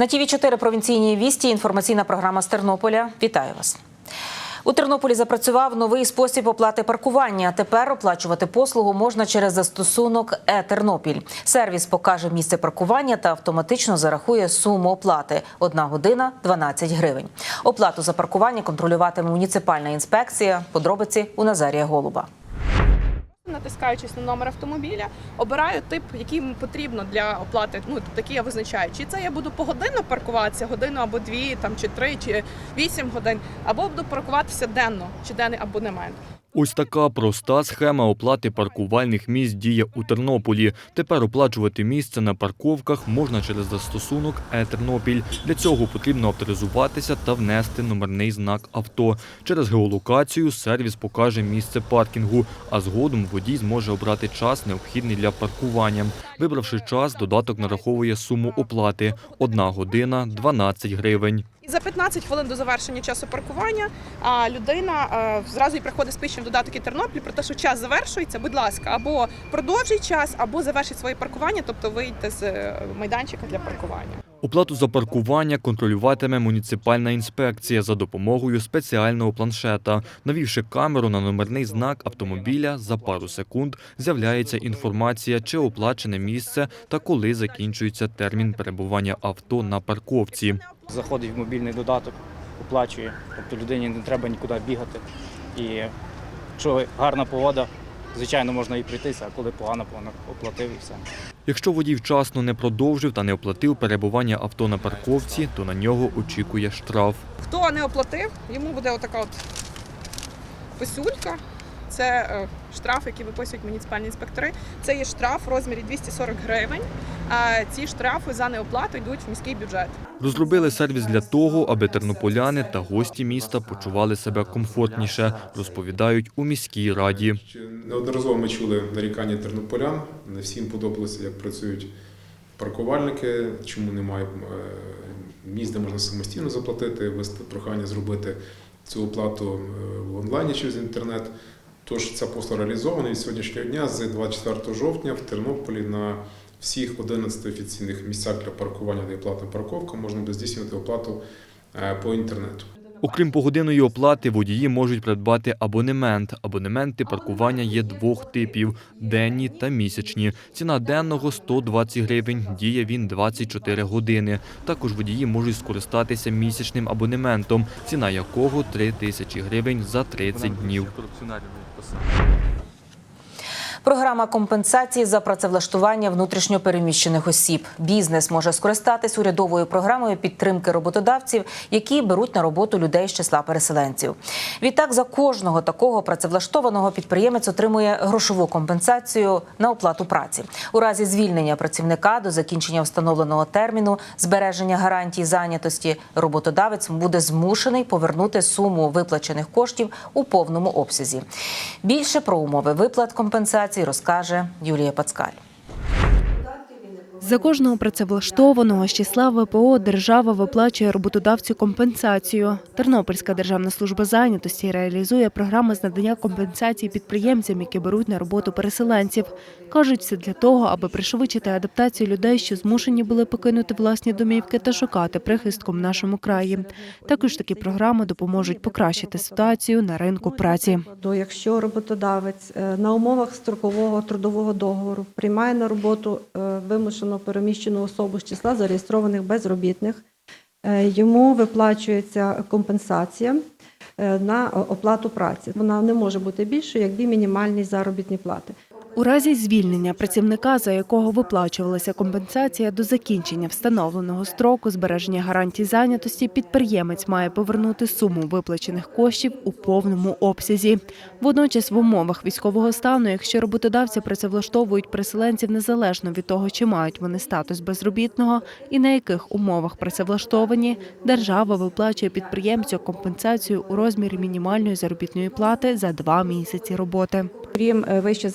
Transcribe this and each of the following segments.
На ТІВІ 4 провінційні вісті. Інформаційна програма з Тернополя. Вітаю вас. У Тернополі запрацював новий спосіб оплати паркування. Тепер оплачувати послугу можна через застосунок «Е-Тернопіль». Сервіс покаже місце паркування та автоматично зарахує суму оплати. Одна година 12 гривень. Оплату за паркування контролюватиме муніципальна інспекція. Подробиці у Назарія Голуба. Натискаючись на номер автомобіля, обираю тип, який мені потрібно для оплати. Ну такий я визначаю. Чи це я буду погодинно паркуватися, годину або дві, там чи три, чи вісім годин, або буду паркуватися денно, чи денний абонемент. Ось така проста схема оплати паркувальних місць діє у Тернополі. Тепер оплачувати місце на парковках можна через застосунок «Е-Тернопіль». Для цього потрібно авторизуватися та внести номерний знак авто. Через геолокацію сервіс покаже місце паркінгу, а згодом водій зможе обрати час, необхідний для паркування. Вибравши час, додаток нараховує суму оплати – 1 година 12 гривень. За 15 хвилин до завершення часу паркування а, людина е, зразу і приходить з пищем додаток Тернопіль про те, що час завершується. Будь ласка, або продовжить час, або завершіть своє паркування, тобто вийдете з е, майданчика для паркування. Оплату за паркування контролюватиме муніципальна інспекція за допомогою спеціального планшета. Навівши камеру на номерний знак автомобіля, за пару секунд з'являється інформація, чи оплачене місце та коли закінчується термін перебування авто на парковці. заходить в мобільний додаток, оплачує. Тобто людині не треба нікуди бігати. І якщо гарна погода, звичайно, можна і пройтися, а коли погано, погано оплатив і все. Якщо водій вчасно не продовжив та не оплатив перебування авто на парковці, то на нього очікує штраф. Хто не оплатив, йому буде отака от писулька. Це е, штраф, який виписують муніципальні інспектори. Це є штраф в розмірі 240 гривень. А ці штрафи за неоплату йдуть в міський бюджет. Розробили сервіс для того, аби тернополяни та гості міста почували себе комфортніше, розповідають у міській раді. Чи Неодноразово ми чули нарікання тернополян. Не всім подобалося, як працюють паркувальники, чому немає е, місць, де можна самостійно заплатити, вести прохання зробити цю оплату е, в онлайні через інтернет. Тож ця послуга реалізована і сьогоднішнього дня, з 24 жовтня, в Тернополі на всіх 11 офіційних місцях для паркування, де є платна парковка, можна буде здійснювати оплату е, по інтернету. Окрім погодинної оплати, водії можуть придбати абонемент. Абонементи паркування є двох типів – денні та місячні. Ціна денного – 120 гривень, діє він 24 години. Також водії можуть скористатися місячним абонементом, ціна якого – 3 тисячі гривень за 30 днів. とする。Програма компенсації за працевлаштування внутрішньопереміщених осіб. Бізнес може скористатись урядовою програмою підтримки роботодавців, які беруть на роботу людей з числа переселенців. Відтак за кожного такого працевлаштованого підприємець отримує грошову компенсацію на оплату праці. У разі звільнення працівника до закінчення встановленого терміну збереження гарантій зайнятості роботодавець буде змушений повернути суму виплачених коштів у повному обсязі. Більше про умови виплат компенсації розкаже Юлія Пацкаль. За кожного працевлаштованого з числа ВПО держава виплачує роботодавцю компенсацію. Тернопільська державна служба зайнятості реалізує програми з надання компенсації підприємцям, які беруть на роботу переселенців. Кажуть, це для того, аби пришвидшити адаптацію людей, що змушені були покинути власні домівки та шукати прихистку в нашому краї. Також такі програми допоможуть покращити ситуацію на ринку праці. До якщо роботодавець е, на умовах строкового трудового договору приймає на роботу е, вимушено переміщену особу з числа зареєстрованих безробітних, е, йому виплачується компенсація е, на оплату праці. Вона не може бути більшою як дві мінімальні заробітні плати. У разі звільнення працівника, за якого виплачувалася компенсація до закінчення встановленого строку збереження гарантій зайнятості, підприємець має повернути суму виплачених коштів у повному обсязі. Водночас, в умовах військового стану, якщо роботодавці працевлаштовують переселенців незалежно від того, чи мають вони статус безробітного і на яких умовах працевлаштовані, держава виплачує підприємцю компенсацію у розмірі мінімальної заробітної плати за два місяці роботи. Крім е, вище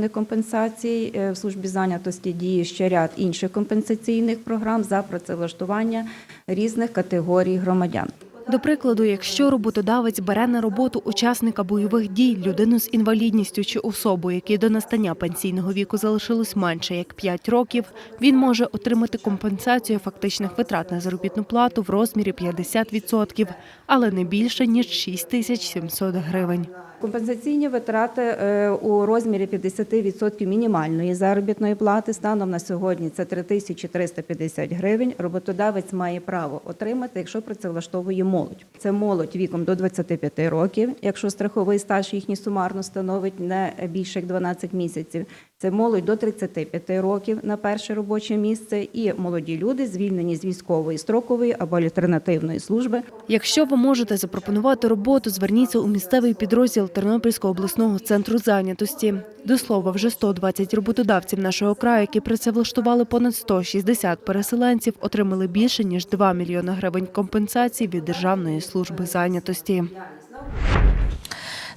зазначених компенсацій, е, в службі зайнятості діє ще ряд інших компенсаційних програм за працевлаштування різних категорій громадян. До прикладу, якщо роботодавець бере на роботу учасника бойових дій, людину з інвалідністю чи особу, якій до настання пенсійного віку залишилось менше як 5 років, він може отримати компенсацію фактичних витрат на заробітну плату в розмірі 50%, але не більше ніж 6700 гривень. Компенсаційні витрати е, у розмірі 50% мінімальної заробітної плати станом на сьогодні це 3350 гривень. Роботодавець має право отримати, якщо працевлаштовує молодь. Це молодь віком до 25 років, якщо страховий стаж їхній сумарно становить не більше як 12 місяців. Це молодь до 35 років на перше робоче місце і молоді люди, звільнені з військової строкової або альтернативної служби, Якщо ви можете запропонувати роботу, зверніться у місцевий підрозділ Тернопільського обласного центру зайнятості. До слова, вже 120 роботодавців нашого краю, які працевлаштували понад 160 переселенців, отримали більше ніж 2 мільйони гривень компенсацій від Державної служби зайнятості.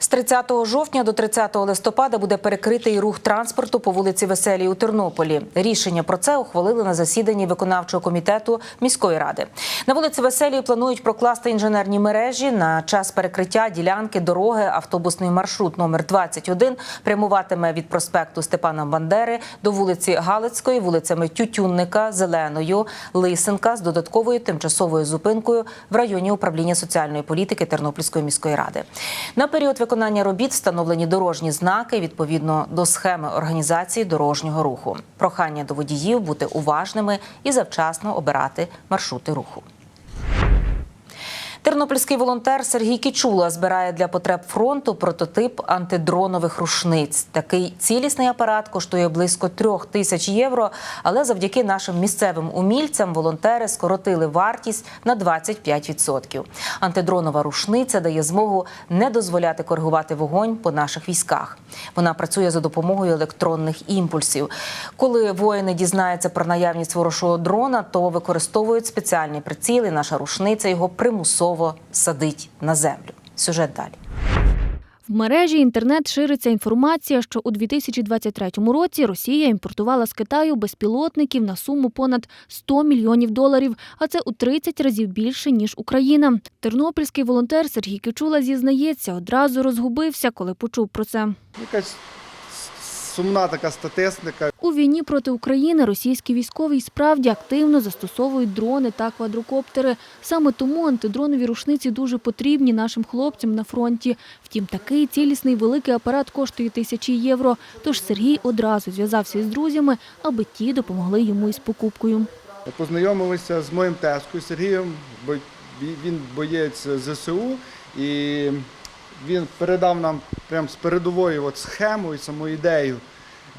З 30 жовтня до 30 листопада буде перекритий рух транспорту по вулиці Веселій у Тернополі. Рішення про це ухвалили на засіданні виконавчого комітету міської ради. На вулиці Веселій планують прокласти інженерні мережі на час перекриття ділянки дороги. Автобусний маршрут номер 21 прямуватиме від проспекту Степана Бандери до вулиці Галицької, вулицями Тютюнника, Зеленою, Лисенка з додатковою тимчасовою зупинкою в районі управління соціальної політики Тернопільської міської ради. На період виконання робіт встановлені дорожні знаки відповідно до схеми організації дорожнього руху. Прохання до водіїв бути уважними і завчасно обирати маршрути руху. Тернопільський волонтер Сергій Кічула збирає для потреб фронту прототип антидронових рушниць. Такий цілісний апарат коштує близько трьох тисяч євро. Але завдяки нашим місцевим умільцям волонтери скоротили вартість на 25%. Антидронова рушниця дає змогу не дозволяти коригувати вогонь по наших військах. Вона працює за допомогою електронних імпульсів. Коли воїни дізнаються про наявність ворожого дрона, то використовують спеціальні приціли. Наша рушниця його примусово садить на землю. Сюжет далі. В мережі інтернет шириться інформація, що у 2023 році Росія імпортувала з Китаю безпілотників на суму понад 100 мільйонів доларів, а це у 30 разів більше ніж Україна. Тернопільський волонтер Сергій Кичула зізнається, одразу розгубився, коли почув про це. Якась сумна така статистика. У війні проти України російські військові справді активно застосовують дрони та квадрокоптери. Саме тому антидронові рушниці дуже потрібні нашим хлопцям на фронті. Втім, такий цілісний великий апарат коштує тисячі євро. Тож Сергій одразу зв'язався із друзями, аби ті допомогли йому із покупкою. Познайомилися з моїм тескою Сергієм, бо він боєць ЗСУ, і він передав нам прямо з передової от схему і саму ідею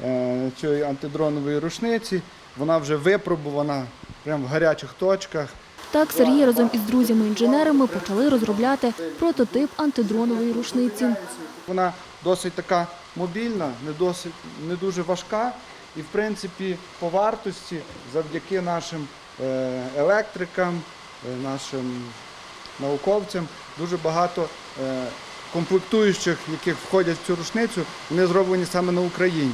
е, цієї антидронової рушниці. Вона вже випробувана прямо в гарячих точках. Так Сергій разом із друзями-інженерами почали розробляти прототип антидронової рушниці. Вона досить така мобільна, не досить не дуже важка. І в принципі по вартості завдяки нашим е, електрикам, е, нашим науковцям дуже багато комплектуючих, яких входять в цю рушницю, вони зроблені саме на Україні.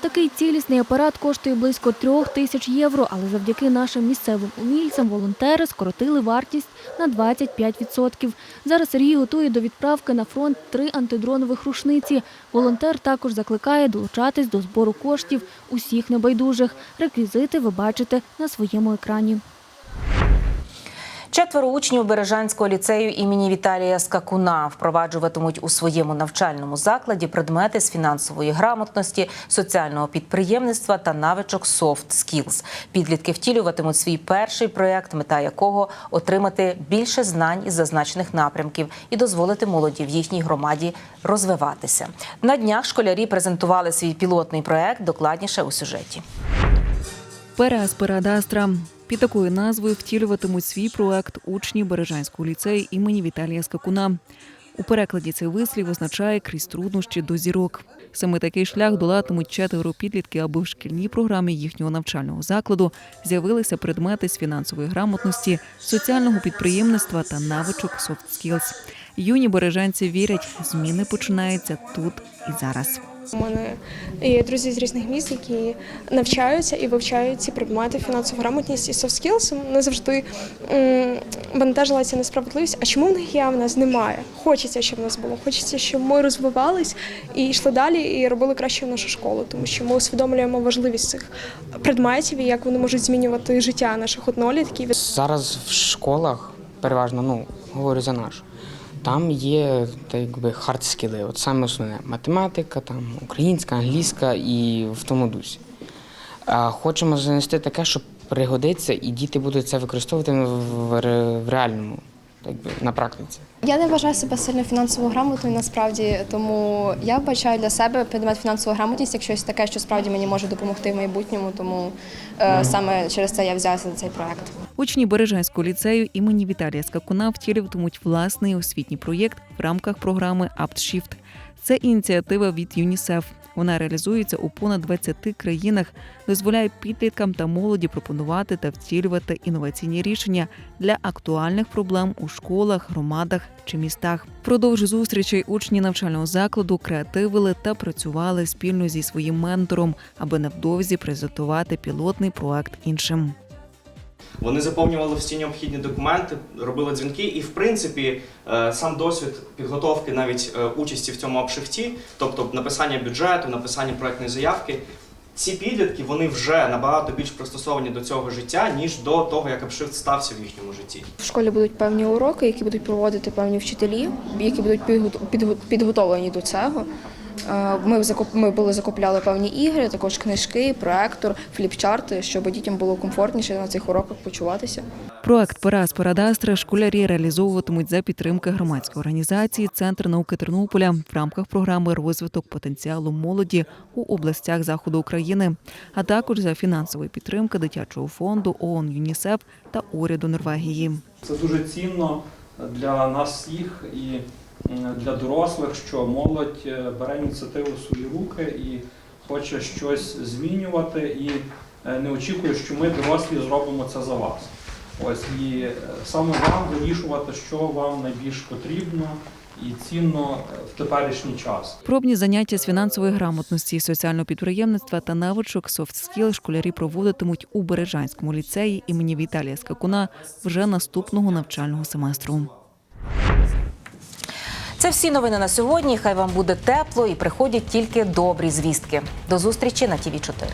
Такий цілісний апарат коштує близько трьох тисяч євро, але завдяки нашим місцевим умільцям волонтери скоротили вартість на 25%. Зараз Сергій готує до відправки на фронт три антидронових рушниці. Волонтер також закликає долучатись до збору коштів усіх небайдужих. Реквізити ви бачите на своєму екрані. Четверо учнів Бережанського ліцею імені Віталія Скакуна впроваджуватимуть у своєму навчальному закладі предмети з фінансової грамотності, соціального підприємництва та навичок soft skills. Підлітки втілюватимуть свій перший проєкт, мета якого отримати більше знань із зазначених напрямків і дозволити молоді в їхній громаді розвиватися. На днях школярі презентували свій пілотний проєкт. Докладніше у сюжеті. Переаспирадастра. Під такою назвою втілюватимуть свій проект учні Бережанського ліцею імені Віталія Скакуна. У перекладі цей вислів означає крізь труднощі до зірок. Саме такий шлях долатимуть четверо підлітки, аби в шкільній програмі їхнього навчального закладу з'явилися предмети з фінансової грамотності, соціального підприємництва та навичок soft skills. Юні бережанці вірять, зміни починаються тут і зараз. У мене є друзі з різних міст, які навчаються і вивчають ці предмети фінансову грамотність і soft skills. Не завжди м, бентежила ця несправедливість. А чому в них є, а в нас немає? Хочеться, щоб в нас було. Хочеться, щоб ми розвивались і йшли далі, і робили краще нашу школу, тому що ми усвідомлюємо важливість цих предметів і як вони можуть змінювати життя наших однолітків. Зараз в школах переважно, ну, говорю за наш, там є так якби хардскіли, от саме основне математика, там, українська, англійська і в тому дусі. А хочемо занести таке, що пригодиться, і діти будуть це використовувати в, ре- в реальному, так би, на практиці. Я не вважаю себе сильно фінансово грамотною насправді, тому я бачаю для себе предмет фінансова грамотність як щось таке, що справді мені може допомогти в майбутньому. Тому е, саме через це я взялася за цей проект. Учні Бережанського ліцею імені Віталія Скакуна втілюватимуть власний освітній проєкт в рамках програми AptShift. Це ініціатива від ЮНІСЕФ. Вона реалізується у понад 20 країнах, дозволяє підліткам та молоді пропонувати та втілювати інноваційні рішення для актуальних проблем у школах, громадах чи містах. Впродовж зустрічей учні навчального закладу креативили та працювали спільно зі своїм ментором, аби невдовзі презентувати пілотний проект іншим. Вони заповнювали всі необхідні документи, робили дзвінки, і в принципі е, сам досвід підготовки навіть е, участі в цьому апшифті, тобто написання бюджету, написання проектної заявки. Ці підлітки вони вже набагато більш пристосовані до цього життя, ніж до того, як апшифт стався в їхньому житті. В школі будуть певні уроки, які будуть проводити певні вчителі, які будуть підго- підго- підготовлені до цього. Е, Ми закуп- ми були закупляли певні ігри, також книжки, проектор, фліпчарти, щоб дітям було комфортніше на цих уроках почуватися. Проект Парас Парадастра школярі реалізовуватимуть за підтримки громадської організації Центр науки Тернополя в рамках програми розвиток потенціалу молоді у областях заходу України, а також за фінансової підтримки дитячого фонду ООН ЮНІСЕФ та уряду Норвегії. Це дуже цінно для нас всіх і для дорослих, що молодь е, бере ініціативу в свої руки і хоче щось змінювати, і е, не очікує, що ми дорослі зробимо це за вас. Ось і е, саме вам вирішувати, що вам найбільш потрібно і цінно в теперішній час. Пробні заняття з фінансової грамотності, соціального підприємництва та навичок soft skill школярі проводитимуть у Бережанському ліцеї імені Віталія Скакуна вже наступного навчального семестру. Це всі новини на сьогодні. Хай вам буде тепло і приходять тільки добрі звістки. До зустрічі на ТІВІ 4